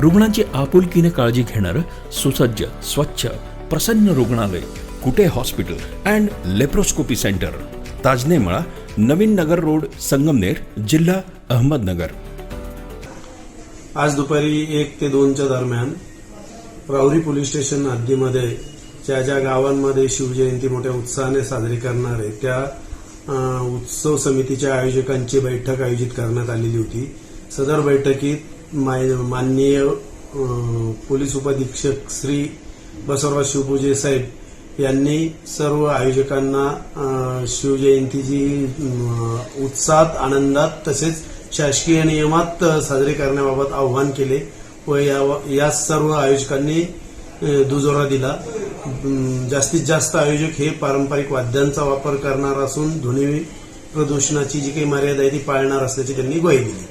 रुग्णांची आपुलकीने काळजी घेणारं सुसज्ज स्वच्छ प्रसन्न रुग्णालय Kute hospital and laparoscopy centre. Tajnemala Navin Nagar road Sangamner जिल्हा अहमदनगर. आज दुपारी एक ते दोनच्या दरम्यान राहुरी पोलीस स्टेशन हद्दीमध्ये ज्या ज्या गावांमध्ये शिवजयंती मोठ्या उत्साहाने साजरी करणार आहे त्या उत्सव समितीच्या आयोजकांची बैठक आयोजित करण्यात आलेली होती. सदर बैठकीत माननीय पोलीस उपाधीक्षक श्री बसवराज शिवपूजे साहेब यांनी सर्व आयोजकांना शिवजयंतीची उत्साहात आनंदात तसेच शासकीय नियमात साजरे करण्याबाबत आव्हान केले व या या सर्व आयोजकांनी दुजोरा दिला. जास्तीत जास्त आयोजक हे पारंपरिक वाद्यांचा वापर करणार असून ध्वनी प्रदूषणाची जी काही मर्यादा आहे ती पाळणार असल्याची त्यांनी ग्वाही दिली.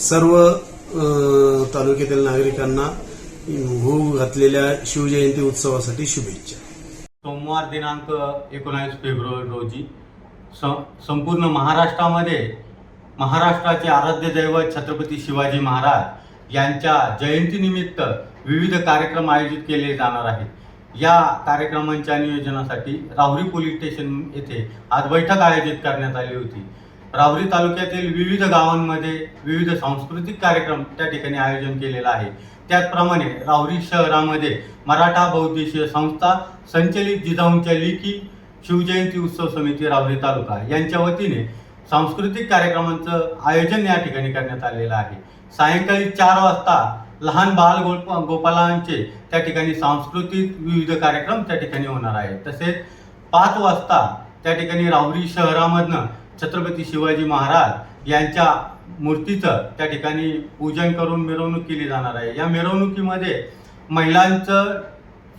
सर्व तालुक्यातील नागरिकांना होऊ घातलेल्या शिवजयंती उत्सवासाठी शुभेच्छा. सोमवार दिनांक एकोणावीस फेब्रुवारी रोजी स- संपूर्ण महाराष्ट्रामध्ये महाराष्ट्राचे आराध्य दैवत छत्रपती शिवाजी महाराज यांच्या जयंतीनिमित्त विविध कार्यक्रम आयोजित केले जाणार आहेत. या कार्यक्रमांच्या नियोजनासाठी राहुरी पोलीस स्टेशन येथे आज बैठक आयोजित करण्यात आली होती. राहुरी तालुक्यातील विविध गावांमध्ये विविध सांस्कृतिक कार्यक्रम त्या ठिकाणी आयोजन केलेला आहे. त्याचप्रमाणे राहुरी शहरामध्ये मराठा बौद्धिशीय संस्था संचलित जिजाऊंच्या लेखी शिवजयंती उत्सव समिती राहुरी तालुका यांच्या वतीने सांस्कृतिक कार्यक्रमांचं आयोजन या ठिकाणी करण्यात आलेलं आहे. सायंकाळी चार वाजता लहान बाल गोप गोपालांचे त्या ठिकाणी सांस्कृतिक विविध कार्यक्रम त्या ठिकाणी होणार आहे तसेच पाच वाजता त्या ठिकाणी राहुरी शहरामधनं छत्रपती शिवाजी महाराज यांच्या मूर्तीचं त्या ठिकाणी पूजन करून मिरवणूक केली जाणार आहे. या मिरवणुकीमध्ये महिलांचं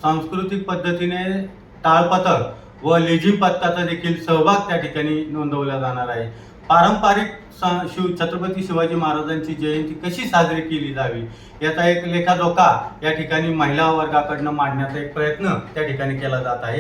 सांस्कृतिक पद्धतीने टाळपथक व लेझिम पथकाचा देखील सहभाग त्या ठिकाणी नोंदवला जाणार आहे. पारंपरिक स- शिव छत्रपती शिवाजी महाराजांची जयंती कशी साजरी केली जावी याचा एक लेखाजोखा या ठिकाणी महिला वर्गाकडनं मांडण्याचा एक प्रयत्न त्या ठिकाणी केला जात आहे.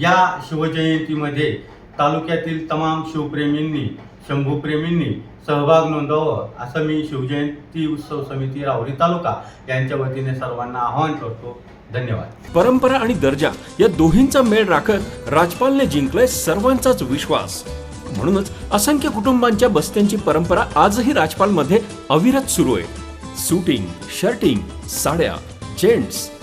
या शिवजयंतीमध्ये तालुक्यातील तमाम शिवप्रेमींनी शंभूप्रेमींनी सहभाग नोंदवावं असं मी शिवजयंती उत्सव समिती रावरी तालुका यांच्या वतीने सर्वांना आवाहन करतो. धन्यवाद. परंपरा आणि दर्जा या दोन्हींचा मेळ राखत राजपालने जिंकलाय सर्वांचाच विश्वास. म्हणूनच असंख्य कुटुंबांच्या बस्त्यांची परंपरा आजही राजपालमध्ये अविरत सुरू आहे. सुटिंग शर्टिंग साड्या जेंट्स